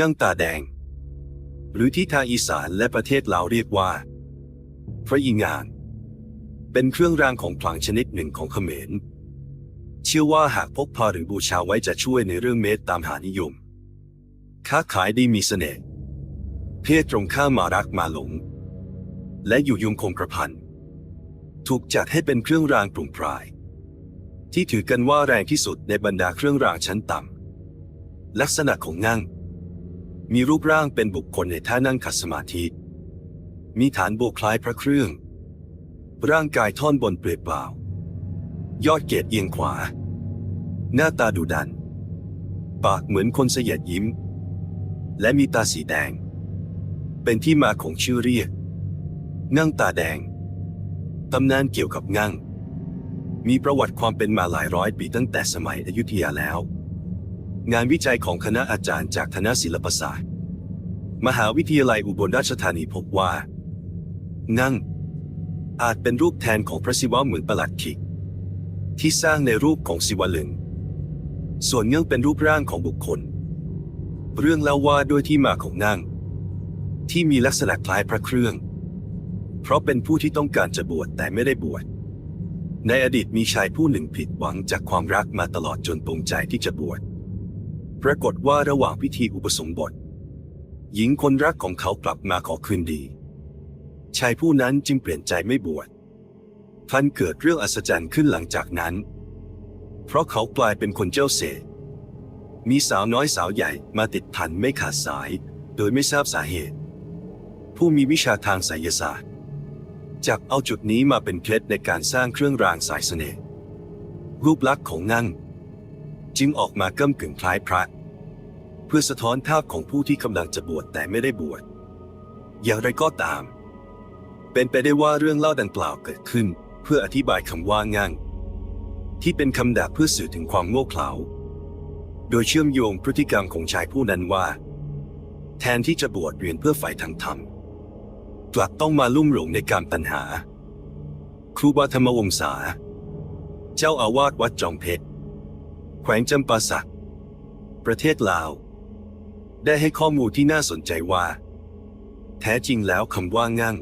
งั่งตาแดง หรือที่ทางอีสานและประเทศลาวเรียกว่า พระอิงาน เป็นเครื่องรางของขลังชนิดหนึ่งของเขมร เชื่อว่าหากพกพาหรือบูชาไว้จะช่วยในเรื่องเมตตามหานิยม ค้าขายดีมีเสน่ห์เพศตรงข้ามมารักมาหลง และอยู่ยงคงกระพันถูกจัดให้เป็นเครื่องรางปรุงปราย ที่ถือกันว่าแรงที่สุดในบรรดาเครื่องรางชั้นต่ำลักษณะของงั่ง มีรูปร่างเป็นบุคคลในท่านั่งขัดสมาธิ มีฐานโบคล้ายพระเครื่อง ร่างกายท่อนบนเปลือยเปล่า ยอดเกตเอียงขวา หน้าตาดุดัน ปากเหมือนคนเสยดยิ้ม และมีตาสีแดง เป็นที่มาของชื่อเรียกงั่งตาแดง ตำนานเกี่ยวกับงั่ง มีประวัติความเป็นมาหลายร้อยปีตั้งแต่สมัยอยุธยาแล้ว งานวิจัยของคณะอาจารย์จากคณะศิลปศาสตร์ มหาวิทยาลัยอุบลราชธานีพบว่างั่ง อาจเป็นรูปแทนของพระศิวะเหมือนประหลัดขิก ที่สร้างในรูปของศิวลึง ส่วนเงื่องเป็นรูปร่างของบุคคล เรื่องเล่าว่าด้วยที่มาของงั่ง ที่มีลักษณะคล้ายพระเครื่อง เพราะเป็นผู้ที่ต้องการจะบวชแต่ไม่ได้บวชในอดีตมีชายผู้หนึ่งผิดหวังจากความรักมาตลอดจนปรงใจที่จะบวช ปรากฏว่าระหว่างพิธีอุปสมบท หญิงคนรักของเขากลับมาขอคืนดี ชายผู้นั้นจึงเปลี่ยนใจไม่บวชพันเกิดเรื่องอัศจรรย์ขึ้นหลังจากนั้น เพราะเขากลายเป็นคนเจ้าเสห์มีสาวน้อยสาวใหญ่มาติดพันไม่ขาดสาย โดยไม่ทราบสาเหตุ ผู้มีวิชาทางไสยศาสตร์จับเอาจุดนี้มาเป็นเคล็ดในการสร้างเครื่องรางสายเสน่ห์รูปลักษณ์ของงั่ง จึงออกมาก้ากึ่งคล้ายพระ เพื่อสะท้อนภาพของผู้ที่กำลังจะบวชแต่ไม่ได้บวช อย่างไรก็ตาม เป็นไปได้ว่าเรื่องเล่าดังกล่าวเกิดขึ้น เพื่ออธิบายคำว่างั่ง ที่เป็นคำด่าเพื่อสื่อถึงความโง่เขลา โดยเชื่อมโยงพฤติกรรมของชายผู้นั้นว่า แทนที่จะบวชเรียนเพื่อฝ่ายทางธรรม กลับต้องมาลุ่มหลงในการตัณหา ครูบาธรรมวงศา เจ้าอาวาสวัดจอมเพชรแขวงจำปาสักประเทศลาว ได้ให้ข้อมูลที่น่าสนใจว่า แท้จริงแล้วคำว่างั่ง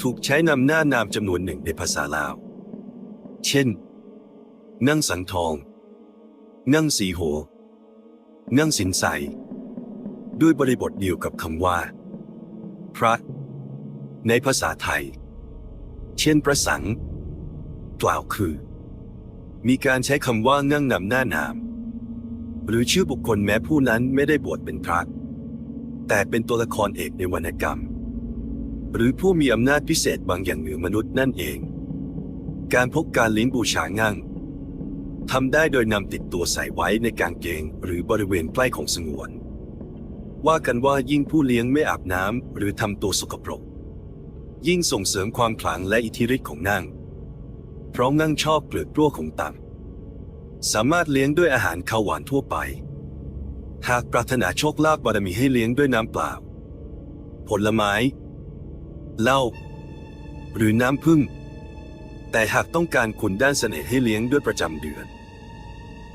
ถูกใช้นำหน้านามจำนวนหนึ่งในภาษาลาว เช่นงั่งสังทองงั่งสีโหงั่งสินใส ด้วยบริบทเดียวกับคำว่า พระ ในภาษาไทย เช่นพระสัง กล่าวคือ มีการใช้คำว่างั่งนำหน้านาม หรือชื่อบุคคลแม้ผู้นั้นไม่ได้บวชเป็นพระแต่เป็นตัวละครเอกในวรรณกรรม หรือผู้มีอำนาจพิเศษบางอย่างเหนือมนุษย์นั่นเอง การพกการลี้ยงบูชางั่งทำได้โดยนำติดตัวใส่ไว้ในกางเกงหรือบริเวณใกล้ของสงวน ว่ากันว่ายิ่งผู้เลี้ยงไม่อาบน้ำหรือทำตัวสกปรก ยิ่งส่งเสริมความขลังและอิทธิฤทธิ์ของนั่งเพราะงั่งชอบเปลือกกล้วของต่ำ สามารถเลี้ยงด้วยอาหารข้าวหวานทั่วไป หากปรารถนาโชคลาภบารมีให้เลี้ยงด้วยน้ำเปล่า ผลไม้ เหล้า หรือน้ำผึ้งแต่หากต้องการคุณด้านเสน่ห์ให้เลี้ยงด้วยประจำเดือน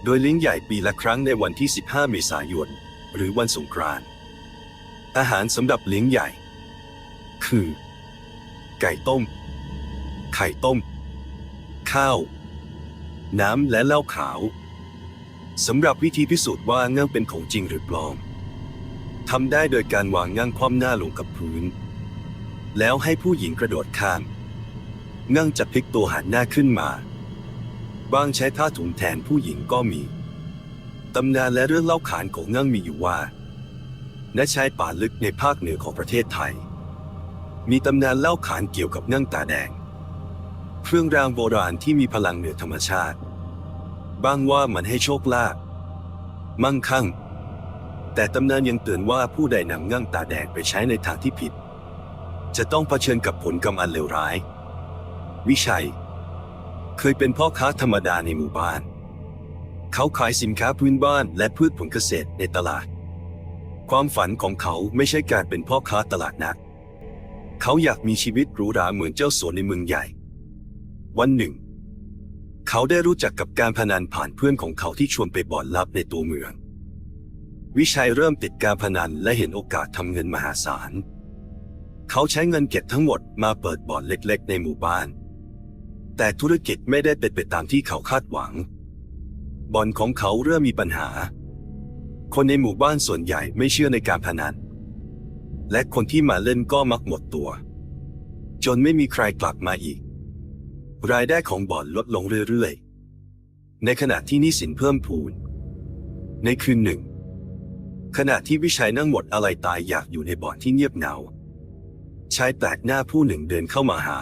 โดยเลี้ยงใหญ่ปีละครั้งในวันที่ 15 เมษายน หรือวันสงกรานต์ อาหารสำหรับเลี้ยงใหญ่ คือ ไก่ต้ม ไข่ต้ม ข้าว น้ำและเหล้าขาวสำหรับวิธีพิสูจน์ว่างั่งเป็นของจริงหรือปลอมทำได้โดยการวางงั่งคว่ำหน้าลงกับพื้น แล้วให้ผู้หญิงกระโดดข้ามงั่งจะพลิกตัวหันหน้าขึ้นมาบางใช้ผ้าถุงแทนผู้หญิงก็มี ตำนานและเรื่องเล่าขานของงั่งมีอยู่ว่าณชายป่าลึกในภาคเหนือของประเทศไทย มีตำนานเล่าขานเกี่ยวกับงั่งตาแดง เครื่องรางโบราณที่มีพลังเหนือธรรมชาติ บ้างว่ามันให้โชคลาภมั่งคั่ง แต่ตำนานยังเตือนว่าผู้ใดนำงั่งตาแดงไปใช้ในทางที่ผิด จะต้องเผชิญกับผลกรรมอันเลวร้าย วิชัย เคยเป็นพ่อค้าธรรมดาในหมู่บ้าน เขาขายสินค้าพื้นบ้านและพืชผลเกษตรในตลาด ความฝันของเขาไม่ใช่การเป็นพ่อค้าตลาดนัก เขาอยากมีชีวิตหรูหราเหมือนเจ้าสัวในเมืองใหญ่ วันหนึ่ง เขาได้รู้จักกับการพนันผ่านเพื่อนของเขาที่ชวนไปบ่อนลับในตัวเมือง วิชัยเริ่มติดการพนันและเห็นโอกาสทำเงินมหาศาล เขาใช้เงินเก็บทั้งหมดมาเปิดบ่อนเล็ก ๆ ในหมู่บ้าน แต่ธุรกิจไม่ได้เป็นไปตามที่เขาคาดหวัง บ่อนของเขาเริ่มมีปัญหา คนในหมู่บ้านส่วนใหญ่ไม่เชื่อในการพนัน และคนที่มาเล่นก็มักหมดตัว จนไม่มีใครกลับมาอีก รายได้ของบ่อนลดลงเรื่อยๆ ในขณะที่หนี้สินเพิ่มพูน ในคืนหนึ่ง ขณะที่วิชัยนั่งหมดอะไรตายอยากอยู่ในบ่อนที่เงียบเหงา ชายแปลกหน้าผู้หนึ่งเดินเข้ามาหา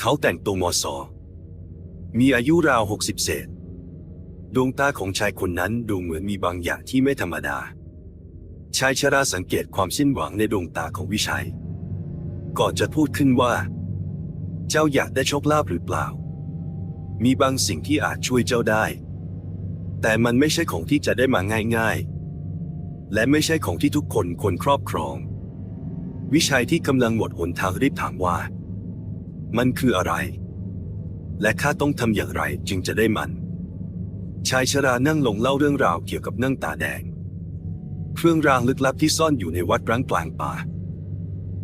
เขาแต่งตัวมอสอมีอายุราวหกสิบเศษ ดวงตาของชายคนนั้นดูเหมือนมีบางอย่างที่ไม่ธรรมดา ชายชราสังเกตความสิ้นหวังในดวงตาของวิชัย ก่อนจะพูดขึ้นว่า เจ้าอยากได้โชคลาภหรือเปล่า มีบางสิ่งที่อาจช่วยเจ้าได้ แต่มันไม่ใช่ของที่จะได้มาง่ายๆ และไม่ใช่ของที่ทุกคนควรครอบครอง วิชัยที่กำลังหมดหนทางรีบถามว่า มันคืออะไร และข้าต้องทำอย่างไรจึงจะได้มัน ชายชรานั่งลงเล่าเรื่องราวเกี่ยวกับนั่งตาแดง เครื่องรางลึกลับที่ซ่อนอยู่ในวัดร้างกลางป่า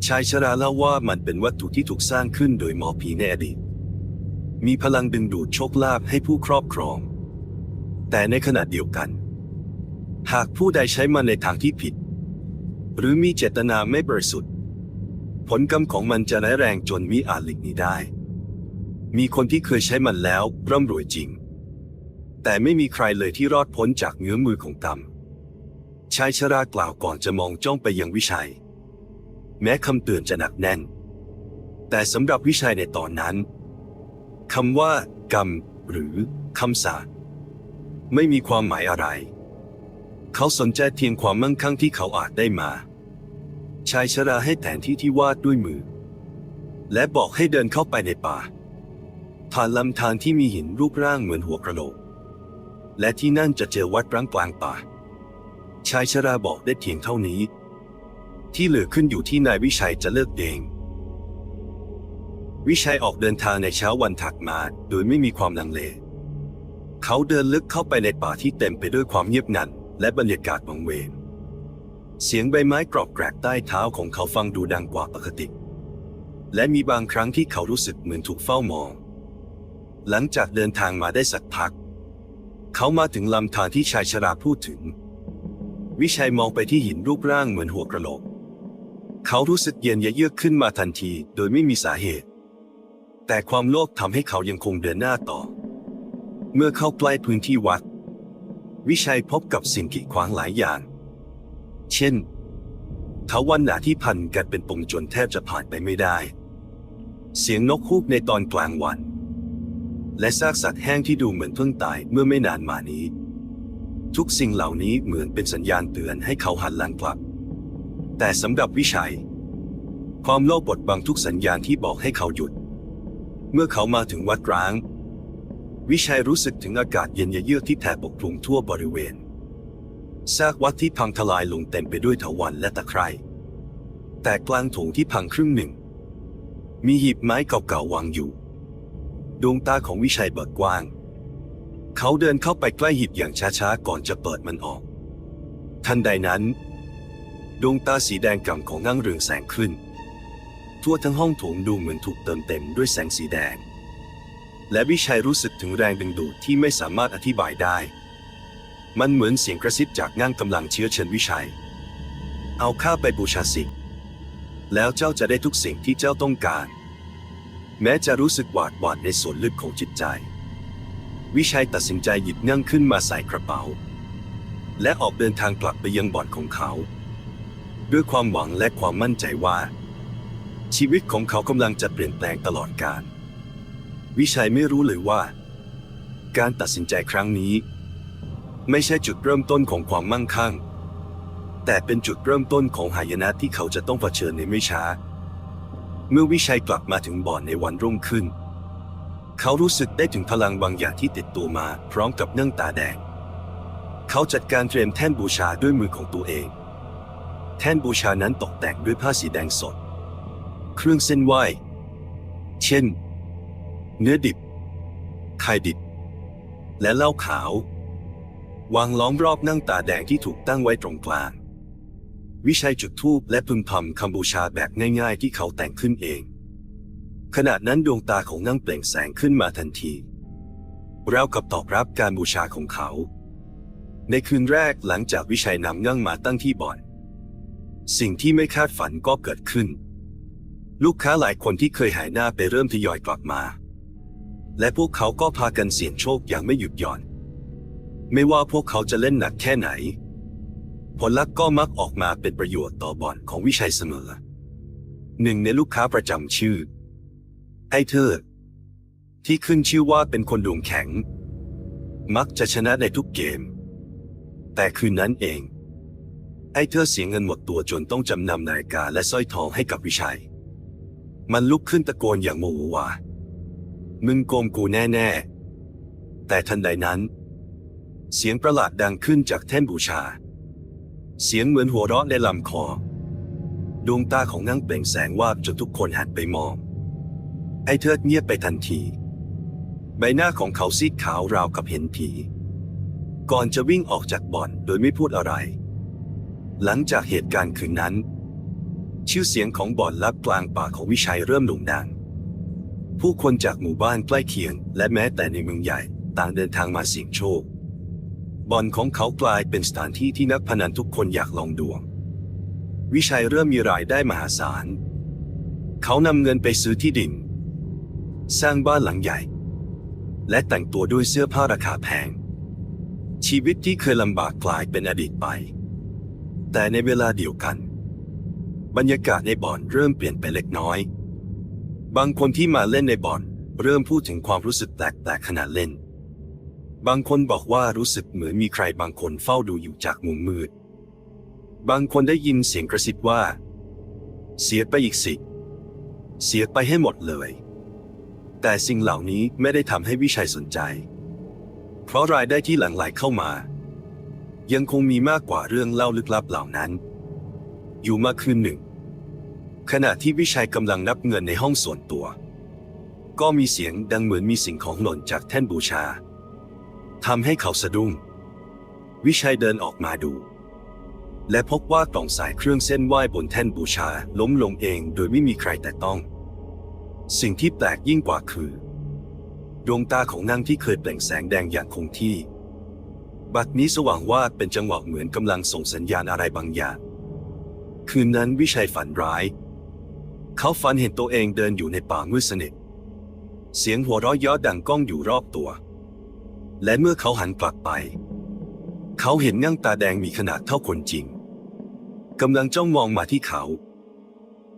ชายชราเล่าว่ามันเป็นวัตถุที่ถูกสร้างขึ้นโดยหมอผีในอดีต มีพลังดึงดูดโชคลาภให้ผู้ครอบครอง แต่ในขณะเดียวกัน หากผู้ใดใช้มันในทางที่ผิด หรือมีเจตนาไม่บริสุทธิ์ ผลกรรมของมันจะร้ายแรงจนมิอาจหลีกหนีได้ มีคนที่เคยใช้มันแล้วร่ำรวยจริง แต่ไม่มีใครเลยที่รอดพ้นจากเงื้อมือของกรรมชายชรากล่าวก่อนจะมองจ้องไปยังวิชัย แม้คำเตือนจะหนักแน่น แต่สำหรับวิชัยในตอนนั้นคำว่า กรรม หรือคำสาปไม่มีความหมายอะไร เขาสนใจเพียงความมั่งคั่งที่เขาอาจได้มา ชายชราให้แผนที่ที่วาดด้วยมือ และบอกให้เดินเข้าไปในป่า ผ่านลำธารที่มีหินรูปร่างเหมือนหัวกระโหลก และที่นั่นจะเจอวัดร้างกลางป่า ชายชราบอกได้เพียงเท่านี้ ที่เหลือขึ้นอยู่ที่นายวิชัยจะเลิกเอง วิชัยออกเดินทางในเช้าวันถัดมา โดยไม่มีความลังเล เขาเดินลึกเข้าไปในป่าที่เต็มไปด้วยความเงียบงัน และบรรยากาศวังเวง เสียงใบไม้กรอบแกรกใต้เท้าของเขาฟังดูดังกว่าปกติ และมีบางครั้งที่เขารู้สึกเหมือนถูกเฝ้ามอง หลังจากเดินทางมาได้สักพัก เขามาถึงลำธารที่ชายชราพูดถึง วิชัยมองไปที่หินรูปร่างเหมือนหัวกระโหลก เขารู้สึกเย็นเยือกขึ้นมาทันทีโดยไม่มีสาเหตุ แต่ความโลภทำให้เขายังคงเดินหน้าต่อ เมื่อเข้าใกล้พื้นที่วัด วิชัยพบกับสิ่งกีดขวางหลายอย่าง เช่นเถาวันหนาที่พันกันเป็นปมจนแทบจะผ่านไปไม่ได้ เสียงนกฮูกในตอนกลางวัน และซากสัตว์แห้งที่ดูเหมือนเพิ่งตายเมื่อไม่นานมานี้ ทุกสิ่งเหล่านี้เหมือนเป็นสัญญาณเตือนให้เขาหันหลังกลับ แต่สำหรับวิชัย ความโลภบดบังทุกสัญญาณที่บอกให้เขาหยุด เมื่อเขามาถึงวัดร้าง วิชัยรู้สึกถึงอากาศเย็นเยือกที่แผ่ปกคลุมทั่วบริเวณซากวัดที่พังทลายลงเต็มไปด้วยเถาวัลย์และตะไคร่แต่กลางโถงที่พังครึ่งหนึ่ง มีหีบไม้เก่าๆวางอยู่ ดวงตาของวิชัยเบิกกว้าง เขาเดินเข้าไปใกล้หีบอย่างช้าๆ ก่อนจะเปิดมันออก ทันใดนั้น ดวงตาสีแดงก่ำของนั่งเรืองแสงขึ้น ทั่วทั้งห้องโถงดูเหมือนถูกเติมเต็มด้วยแสงสีแดง และวิชัยรู้สึกถึงแรงดึงดูดที่ไม่สามารถอธิบายได้ มันเหมือนเสียงกระซิบจากง่างกำลังเชื้อเชิญวิชัย เอาข้าไปบูชาสิแล้วเจ้าจะได้ทุกสิ่งที่เจ้าต้องการ แม้จะรู้สึกหวาดหวาดในส่วนลึกของจิตใจ วิชัยตัดสินใจหยิบนั่งขึ้นมาใส่กระเป๋า และออกเดินทางกลับไปยังบ่อนของเขา ด้วยความหวังและความมั่นใจว่า ชีวิตของเขากำลังจะเปลี่ยนแปลงตลอดกาลวิชัยไม่รู้เลยว่า การตัดสินใจครั้งนี้ ไม่ใช่จุดเริ่มต้นของความมั่งคั่ง แต่เป็นจุดเริ่มต้นของหายนะที่เขาจะต้องเผชิญในไม่ช้า เมื่อวิชัยกลับมาถึงบ่อนในวันรุ่งขึ้น เขารู้สึกได้ถึงพลังบางอย่างที่ติดตัวมาพร้อมกับเนื่องตาแดง เขาจัดการเตรียมแท่นบูชาด้วยมือของตัวเอง แท่นบูชานั้นตกแต่งด้วยผ้าสีแดงสด เครื่องเส้นไหว้ เช่น เนื้อดิบ ไข่ดิบ และเหล้าขาว วางล้อมรอบนั่งตาแดงที่ถูกตั้งไว้ตรงกลาง วิชัยจุดธูปและพึมพำคำบูชาแบบง่ายๆที่เขาแต่งขึ้นเอง ขณะนั้นดวงตาของนั่งเปล่งแสงขึ้นมาทันทีราวกับตอบรับการบูชาของเขา ในคืนแรกหลังจากวิชัยนำนั่งมาตั้งที่บ่อน สิ่งที่ไม่คาดฝันก็เกิดขึ้น ลูกค้าหลายคนที่เคยหายหน้าไปเริ่มทยอยกลับมา และพวกเขาก็พากันเสี่ยงโชคอย่างไม่หยุดหย่อน ไม่ว่าพวกเขาจะเล่นหนักแค่ไหน ผลลัพธ์ก็มักออกมาเป็นประโยชน์ต่อบ่อนของวิชัยเสมอ หนึ่งในลูกค้าประจำชื่อไอเธอที่ขึ้นชื่อว่าเป็นคนดวงแข็ง มักจะชนะในทุกเกม แต่คืนนั้นเอง ไอเธอเสียเงินหมดตัวจนต้องจำนำนาฬิกาและสร้อยทองให้กับวิชัย มันลุกขึ้นตะโกนอย่างโมโหว่า มึงโกงกูแน่ๆ แต่ทันใดนั้น เสียงประหลาดดังขึ้นจากแท่นบูชา เสียงเหมือนหัวเราะในลำคอ ดวงตาของนั่งเปล่งแสงวาบจนทุกคนหันไปมอง ไอ้เทิดเงียบไปทันที ใบหน้าของเขาซีดขาวราวกับเห็นผี ก่อนจะวิ่งออกจากบ่อนโดยไม่พูดอะไร หลังจากเหตุการณ์คืนนั้น ชื่อเสียงของบ่อนลับกลางป่าของวิชัยเริ่มโด่งดัง ผู้คนจากหมู่บ้านใกล้เคียง และแม้แต่ในเมืองใหญ่ต่างเดินทางมาเสี่ยงโชคบ่อนของเขากลายเป็นสถานที่ที่นักพนันทุกคนอยากลองดวง วิชัยเริ่มมีรายได้มหาศาล เขานำเงินไปซื้อที่ดิน สร้างบ้านหลังใหญ่ และแต่งตัวด้วยเสื้อผ้าราคาแพง ชีวิตที่เคยลำบากกลายเป็นอดีตไป แต่ในเวลาเดียวกัน บรรยากาศในบ่อนเริ่มเปลี่ยนไปเล็กน้อย บางคนที่มาเล่นในบ่อน เริ่มพูดถึงความรู้สึกแปลกๆขณะเล่น บางคนบอกว่ารู้สึกเหมือนมีใครบางคนเฝ้าดูอยู่จากมุมมืด บางคนได้ยินเสียงกระซิบว่า เสียไปอีกสิเสียไปให้หมดเลย แต่สิ่งเหล่านี้ไม่ได้ทำให้วิชัยสนใจ เพราะรายได้ที่หลั่งไหลเข้ามา ยังคงมีมากกว่าเรื่องเล่าลึกลับเหล่านั้น อยู่มาคืนหนึ่ง ขณะที่วิชัยกำลังนับเงินในห้องส่วนตัว ก็มีเสียงดังเหมือนมีสิ่งของหล่นจากแท่นบูชาทำให้เขาสะดุ้ง วิชัยเดินออกมาดู และพบว่ากล่องสายเครื่องเส้นไหว้บนแท่นบูชาล้มลงเองโดยไม่มีใครแตะต้อง สิ่งที่แปลกยิ่งกว่าคือ ดวงตาของนางที่เคยเปล่งแสงแดงอย่างคงที่ บัดนี้สว่างวาดเป็นจังหวะเหมือนกำลังส่งสัญญาณอะไรบางอย่าง คืนนั้นวิชัยฝันร้าย เขาฝันเห็นตัวเองเดินอยู่ในป่ามืดสนิท เสียงหัวเราะยาะดังก้องอยู่รอบตัว และเมื่อเขาหันกลับไป เขาเห็นงั่งตาแดงมีขนาดเท่าคนจริงกำลังจ้องมองมาที่เขา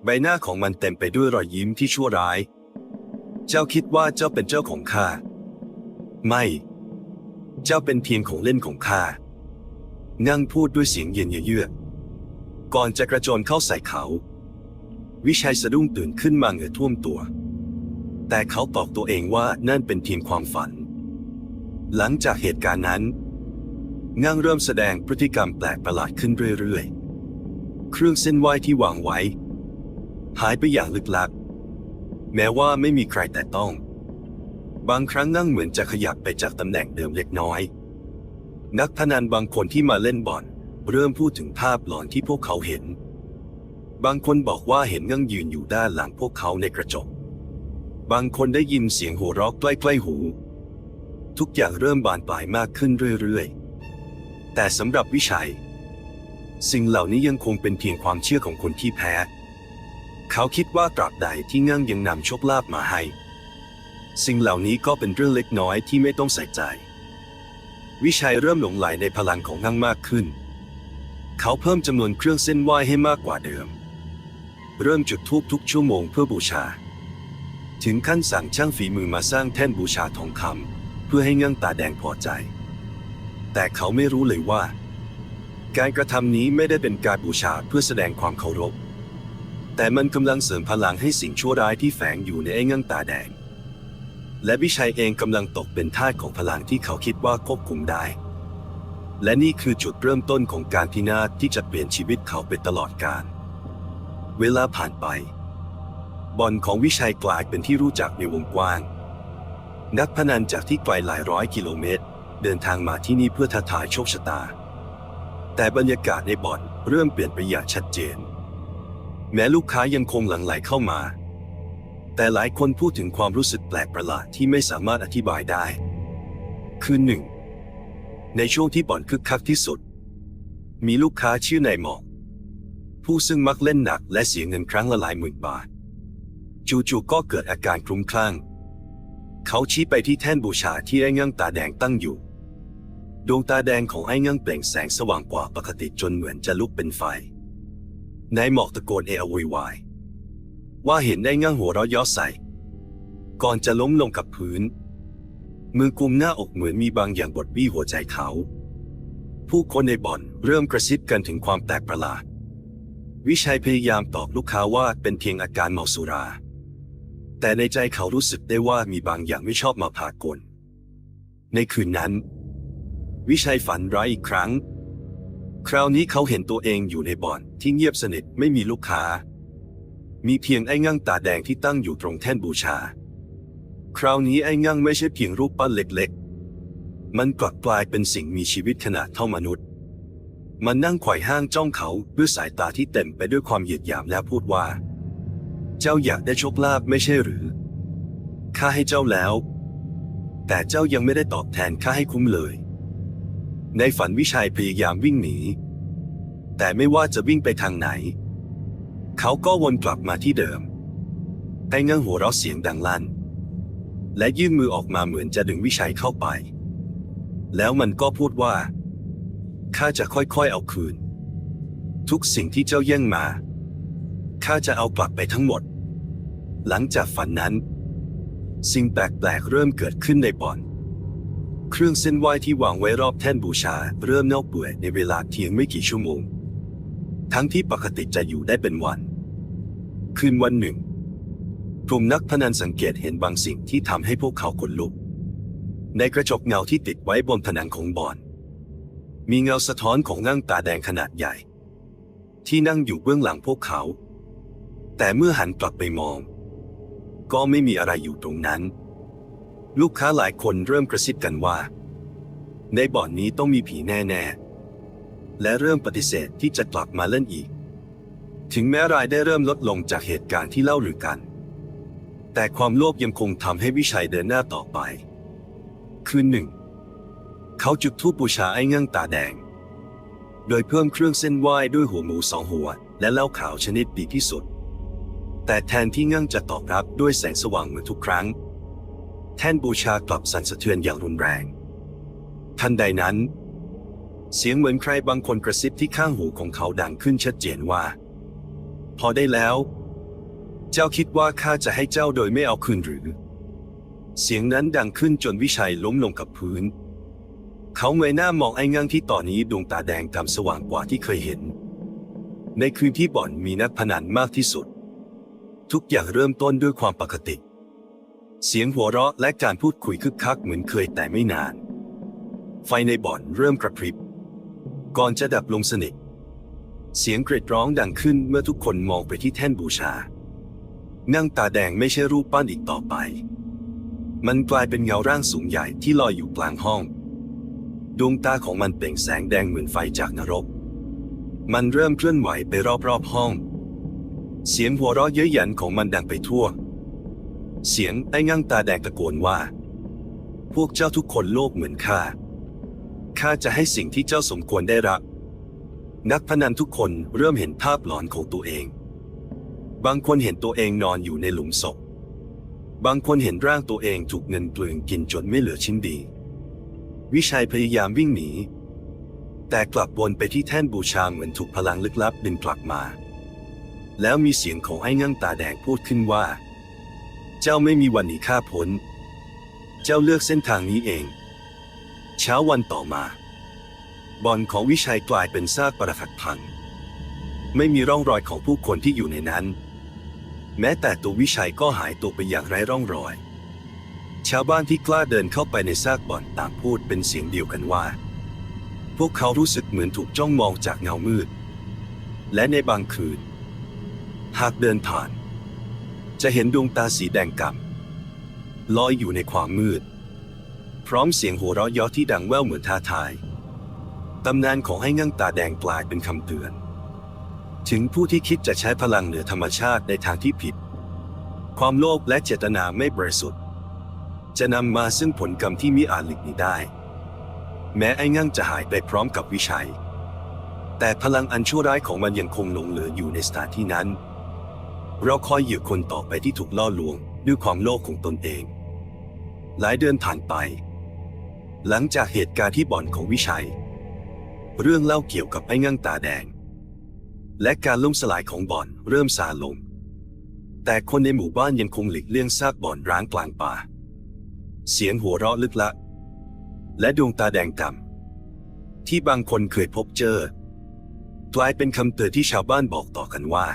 ใบหน้าของมันเต็มไปด้วยรอยยิ้มที่ชั่วร้าย เจ้าคิดว่าเจ้าเป็นเจ้าของข้า ไม่ เจ้าเป็นเพียงของเล่นของข้านั่งพูดด้วยเสียงเย็นเยือกก่อนจะกระโจนเข้าใส่เขา วิชัยสะดุ้งตื่นขึ้นมาเหงื่อท่วมตัว แต่เขาตอบตัวเองว่านั่นเป็นเพียงความฝัน หลังจากเหตุการณ์นั้นงั่งเริ่มแสดงพฤติกรรมแปลกประหลาดขึ้นเรื่อยๆ เครื่องเส้นไหว้ที่วางไว้ หายไปอย่างลึกลับ แม้ว่าไม่มีใครแต่ต้อง บางครั้งนั่งเหมือนจะขยับไปจากตำแหน่งเดิมเล็กน้อย นักพนันบางคนที่มาเล่นบ่อน เริ่มพูดถึงภาพหลอนที่พวกเขาเห็น บางคนบอกว่าเห็นงั่งยืนอยู่ด้านหลังพวกเขาในกระจก บางคนได้ยินเสียงหัวเราะใกล้ๆหู ทุกอย่างเริ่มบานปลายมากขึ้นเรื่อยๆ แต่สำหรับวิชัย สิ่งเหล่านี้ยังคงเป็นเพียงความเชื่อของคนที่แพ้ เขาคิดว่าตราบใดที่งั่งยังนำโชคลาภมาให้ สิ่งเหล่านี้ก็เป็นเรื่องเล็กน้อยที่ไม่ต้องใส่ใจ วิชัยเริ่มหลงไหลในพลังของงั่งมากขึ้น เขาเพิ่มจำนวนเครื่องเส้นไหว้ให้มากกว่าเดิม เริ่มจุดธูปทุกชั่วโมงเพื่อบูชา ถึงขั้นสั่งช่างฝีมือมาสร้างแท่นบูชาทองคำเพื่อให้งั่งตาแดงพอใจ แต่เขาไม่รู้เลยว่า การกระทำนี้ไม่ได้เป็นการบูชาเพื่อแสดงความเคารพ แต่มันกำลังเสริมพลังให้สิ่งชั่วร้ายที่แฝงอยู่ในไอ้งั่งตาแดง และวิชัยเองกำลังตกเป็นทาสของพลังที่เขาคิดว่าควบคุมได้ และนี่คือจุดเริ่มต้นของการพินาศที่จะเปลี่ยนชีวิตเขาไปตลอดกาลเวลาผ่านไปบ่อนของวิชัยกลายเป็นที่รู้จักในวงกว้าง นักพนันจากที่ไกลหลายร้อยกิโลเมตร เดินทางมาที่นี่เพื่อท้าทายโชคชะตา แต่บรรยากาศในบ่อนเริ่มเปลี่ยนไปอย่างชัดเจน แม้ลูกค้ายังคงหลั่งไหลเข้ามา แต่หลายคนพูดถึงความรู้สึกแปลกประหลาดที่ไม่สามารถอธิบายได้ คือหนึ่งในช่วงที่บ่อนคึกคักที่สุด มีลูกค้าชื่อนายหมอกผู้ซึ่งมักเล่นหนักและเสียเงินครั้งละหลายหมื่นบาท จู่ๆก็เกิดอาการคลุ้มคลั่ง เขาชี้ไปที่แท่นบูชาที่ไอ้เงั่งตาแดงตั้งอยู่ ดวงตาแดงของไอ้เงั่งเปล่งแสงสว่างกว่าปกติจนเหมือนจะลุกเป็นไฟนายหมอกตะโกนเอะอะโวยวาย ว่าเห็นไอ้งั่งหัวเราะย้อใส่ ก่อนจะล้มลงกับพื้น มือกุมหน้าอกเหมือนมีบางอย่างบดบี้หัวใจเขา ผู้คนในบ่อนเริ่มกระซิบกันถึงความแปลกประหลาด วิชัยพยายามตอบลูกค้าว่าเป็นเพียงอาการเมาสุรา แต่ในใจเขารู้สึกได้ว่ามีบางอย่างไม่ชอบมาพากลในคืนนั้น วิชัยฝันร้ายอีกครั้ง คราวนี้เขาเห็นตัวเองอยู่ในบ่อนที่เงียบสนิทไม่มีลูกค้า มีเพียงไอ้งั่งตาแดงที่ตั้งอยู่ตรงแท่นบูชา คราวนี้ไอ้งั่งไม่ใช่เพียงรูปปั้นเล็กๆ มันกลับกลายเป็นสิ่งมีชีวิตขนาดเท่ามนุษย์ มันนั่งไขว่ห้างจ้องเขาด้วยสายตาที่เต็มไปด้วยความเหยียดหยามและพูดว่า เจ้าอยากได้โชคลาภไม่ใช่หรือ ข้าให้เจ้าแล้ว แต่เจ้ายังไม่ได้ตอบแทนข้าให้คุ้มเลย ในฝันวิชัยพยายามวิ่งหนี แต่ไม่ว่าจะวิ่งไปทางไหน เขาก็วนกลับมาที่เดิมไอ้งั่งหัวเราะเสียงดังลั่น และยื่นมือออกมาเหมือนจะดึงวิชัยเข้าไป แล้วมันก็พูดว่าข้าจะค่อยๆเอาคืน ทุกสิ่งที่เจ้าแย่งมาข้าจะเอากลับไปทั้งหมด หลังจากฝันนั้น สิ่งแปลกๆเริ่มเกิดขึ้นในบ่อนเครื่องเส้นไหว้ที่วางไว้รอบแท่นบูชา เริ่มเน่าเปื่อยในเวลาเพียงไม่กี่ชั่วโมง ทั้งที่ปกติจะอยู่ได้เป็นวัน คืนวันหนึ่ง กลุ่มนักพนันสังเกตเห็นบางสิ่งที่ทำให้พวกเขาขนลุก ในกระจกเงาที่ติดไว้บนผนังของบ่อน มีเงาสะท้อนของนั่งตาแดงขนาดใหญ่ ที่นั่งอยู่เบื้องหลังพวกเขา แต่เมื่อหันกลับไปมอง ก็ไม่มีอะไรอยู่ตรงนั้น ลูกค้าหลายคนเริ่มกระซิบกันว่า ในบ่อนนี้ต้องมีผีแน่ ๆ และเริ่มปฏิเสธที่จะกลับมาเล่นอีก ถึงแม้รายได้เริ่มลดลงจากเหตุการณ์ที่เล่าหรือกัน แต่ความโลภยังคงทำให้วิชัยเดินหน้าต่อไป คืนหนึ่ง เขาจุดธูปบูชาไอ้เงั่งตาแดง โดยเพิ่มเครื่องเส้นไหว้ด้วยหัวหมูสองหัว และเหล้าขาวชนิดดีที่สุด แต่แทนที่เงั่งจะตอบรับด้วยแสงสว่างเหมือนทุกครั้ง แท่นบูชากลับสั่นสะเทือนอย่างรุนแรง ทันใดนั้น เสียงเหมือนใครบางคนกระซิบที่ข้างหูของเขาดังขึ้นชัดเจนว่า พอได้แล้ว เจ้าคิดว่าข้าจะให้เจ้าโดยไม่เอาคืนหรือ เสียงนั้นดังขึ้นจนวิชัยล้มลงกับพื้น เขาเงยหน้ามองไอ้งั่งที่ตอนนี้ดวงตาแดงกำสว่างกว่าที่เคยเห็น ในคืนที่บ่อนมีนักพนันมากที่สุด ทุกอย่างเริ่มต้นด้วยความปกติ เสียงหัวเราะและการพูดคุยคึกคักเหมือนเคยแต่ไม่นาน ไฟในบ่อนเริ่มกระพริบ ก่อนจะดับลงสนิท เสียงกรีดร้องดังขึ้นเมื่อทุกคนมองไปที่แท่นบูชา นั่งตาแดงไม่ใช่รูปปั้นอีกต่อไป มันกลายเป็นเงาร่างสูงใหญ่ที่ลอยอยู่กลางห้อง ดวงตาของมันเปล่งแสงแดงเหมือนไฟจากนรก มันเริ่มเคลื่อนไหวไปรอบๆห้อง เสียงหัวเราะเย้ยหยันของมันดังไปทั่ว เสียงไอ้งั่งตาแดงตะโกนว่า พวกเจ้าทุกคนโลภเหมือนข้า ข้าจะให้สิ่งที่เจ้าสมควรได้รับ นักพนันทุกคนเริ่มเห็นภาพหลอนของตัวเอง บางคนเห็นตัวเองนอนอยู่ในหลุมศพ บางคนเห็นร่างตัวเองถูกเงินเปลืองกินจนไม่เหลือชิ้นดี วิชัยพยายามวิ่งหนี แต่กลับวนไปที่แท่นบูชาเหมือนถูกพลังลึกลับดึงกลับมา แล้วมีเสียงของไอ้งั่งตาแดงพูดขึ้นว่า เจ้าไม่มีวันหนีข้าพ้น เจ้าเลือกเส้นทางนี้เอง เช้าวันต่อมา บ่อนของวิชัยกลายเป็นซากปรักหักพัง ไม่มีร่องรอยของผู้คนที่อยู่ในนั้น แม้แต่ตัววิชัยก็หายตัวไปอย่างไร้ร่องรอย ชาวบ้านที่กล้าเดินเข้าไปในซากบ่อนต่างพูดเป็นเสียงเดียวกันว่า พวกเขารู้สึกเหมือนถูกจ้องมองจากเงามืด และในบางคืน หากเดินผ่าน จะเห็นดวงตาสีแดงกำ่ำลอยอยู่ในความมืด พร้อมเสียงหัวเราะยาะที่ดังแว่วเหมือนท้าทาย ตำนานของไอ้งั่งตาแดงกลายเป็นคำเตือน ถึงผู้ที่คิดจะใช้พลังเหนือธรรมชาติในทางที่ผิด ความโลภและเจตนาไม่บริสุทธิ์ จะนำมาซึ่งผลกรรมที่มิอาจหลีกหนีได้ แม้ไอ้งั่งจะหายไปพร้อมกับวิชัย แต่พลังอันชั่วร้ายของมันยังคงหลงเหลืออยู่ในสถานที่นั้น เราคอยเหยื่อคนต่อไปที่ถูกล่อลวงด้วยความโลภของตนเอง หลายเดือนผ่านไป หลังจากเหตุการณ์ที่บ่อนของวิชัย เรื่องเล่าเกี่ยวกับไอ้งั่งตาแดง และการล่มสลายของบ่อนเริ่มซาลง แต่คนในหมู่บ้านยังคงหลีกเลี่ยงซากบ่อนร้างกลางป่า เสียงหัวเราะลึกลับและดวงตาแดงกำที่บางคนเคยพบเจอ กลายเป็นคำเตือนที่ชาวบ้านบอกต่อกันว่า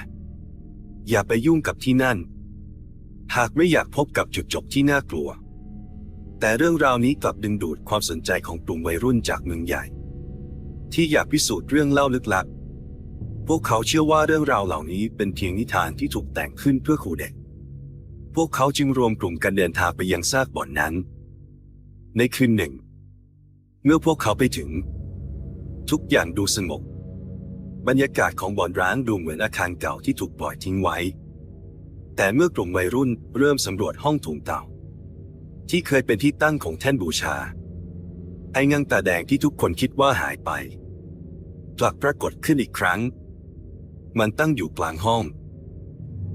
อย่าไปยุ่งกับที่นั่น หากไม่อยากพบกับจุดจบที่น่ากลัว แต่เรื่องราวนี้กลับดึงดูดความสนใจของกลุ่มวัยรุ่นจากเมืองใหญ่ ที่อยากพิสูจน์เรื่องเล่าลึกลับ พวกเขาเชื่อว่าเรื่องราวเหล่านี้เป็นเพียงนิทานที่ถูกแต่งขึ้นเพื่อขู่เด็ก พวกเขาจึงรวมกลุ่มกันเดินทางไปยังซากบ่อนนั้น ในคืนหนึ่ง เมื่อพวกเขาไปถึง ทุกอย่างดูสงบบรรยากาศของบ่อนร้างดูเหมือนอาคารเก่าที่ถูกปล่อยทิ้งไว้ แต่เมื่อกลุ่มวัยรุ่นเริ่มสำรวจห้องถุงเต่า ที่เคยเป็นที่ตั้งของแท่นบูชา ไอ้งังตาแดงที่ทุกคนคิดว่าหายไป กลับปรากฏขึ้นอีกครั้ง มันตั้งอยู่กลางห้อง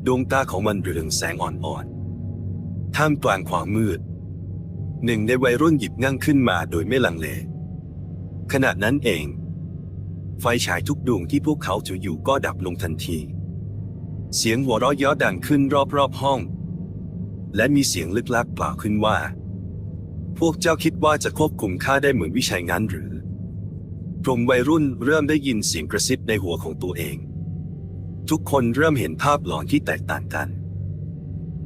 ดวงตาของมันเรืองแสงอ่อนๆ ท่ามกลางความมืด หนึ่งในวัยรุ่นหยิบงั่งขึ้นมาโดยไม่ลังเล ขณะนั้นเอง ไฟฉายทุกดวงที่พวกเขาถืออยู่ก็ดับลงทันที เสียงหัวเราะยาะดังขึ้นรอบๆห้อง และมีเสียงลึกลับกล่าวขึ้นว่า พวกเจ้าคิดว่าจะควบคุมข้าได้เหมือนวิชัยงั้นหรือ กลุ่มวัยรุ่นเริ่มได้ยินเสียงกระซิบในหัวของตัวเอง ทุกคนเริ่มเห็นภาพหลอนที่แตกต่างกัน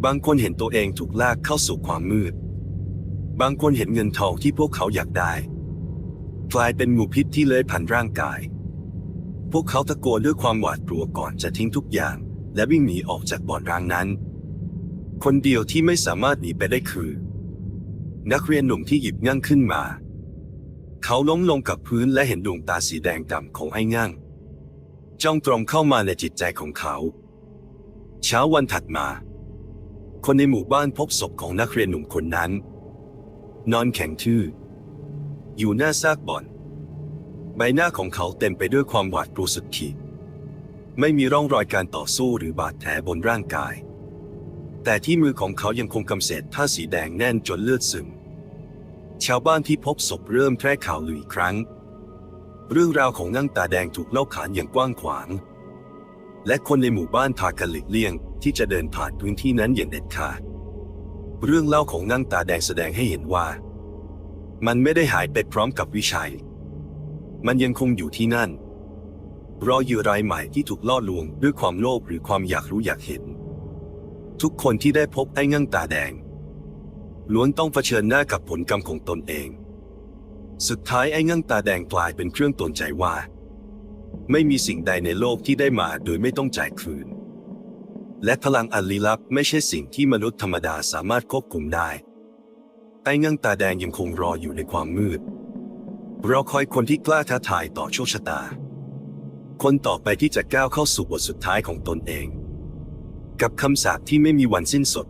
บางคนเห็นตัวเองถูกลากเข้าสู่ความมืด บางคนเห็นเงินทองที่พวกเขาอยากได้ กลายเป็นงูพิษที่เลื้อยผ่านร่างกาย พวกเขาตะโกนด้วยความหวาดกลัวก่อนจะทิ้งทุกอย่าง และวิ่งหนีออกจากบ่อนร้างนั้น คนเดียวที่ไม่สามารถหนีไปได้คือ นักเรียนหนุ่มที่หยิบงั่งขึ้นมา เขาล้มลงกับพื้นและเห็นดวงตาสีแดงดำของไอ้งั่งจ้องตรงเข้ามาในจิตใจของเขา เช้าวันถัดมา คนในหมู่บ้านพบศพของนักเรียนหนุ่มคนนั้น นอนแข็งทื่อ อยู่หน้าซากบ่อน ใบหน้าของเขาเต็มไปด้วยความหวาดกลัวสุดขีดไม่มีร่องรอยการต่อสู้หรือบาดแผลบนร่างกาย แต่ที่มือของเขายังคงกำเสษผ้าสีแดงแน่นจนเลือดซึม ชาวบ้านที่พบศพเริ่มแพร่ข่าวลืออีกครั้ง เรื่องราวของนั่งตาแดงถูกเล่าขานอย่างกว้างขวาง และคนในหมู่บ้านพากันหลีกเลี่ยง ที่จะเดินผ่านพื้นที่นั้นอย่างเด็ดขาด เรื่องเล่าของนั่งตาแดงแสดงให้เห็นว่า มันไม่ได้หายไปพร้อมกับวิชัย มันยังคงอยู่ที่นั่น รอเหยื่รายใหม่ที่ถูกล่อลวงด้วยความโลภหรือความอยากรู้อยากเห็น ทุกคนที่ได้พบไอ้งั่งตาแดง ล้วนต้องเผชิญหน้ากับผลกรรมของตนเอง สุดท้ายไอ้งั่งตาแดงกลายเป็นเครื่องตนใจว่า ไม่มีสิ่งใดในโลกที่ได้มาโดยไม่ต้องจ่ายคืน และพลังอันลี้ลับไม่ใช่สิ่งที่มนุษย์ธรรมดาสามารถควบคุมได้ ไอ้งั่งตาแดงยังคงรออยู่ในความมืด เราคอยคนที่กล้าท้าทายต่อโชคชะตา คนต่อไปที่จะก้าวเข้าสู่บทสุดท้ายของตนเอง กับคำสาปที่ไม่มีวันสิ้นสุด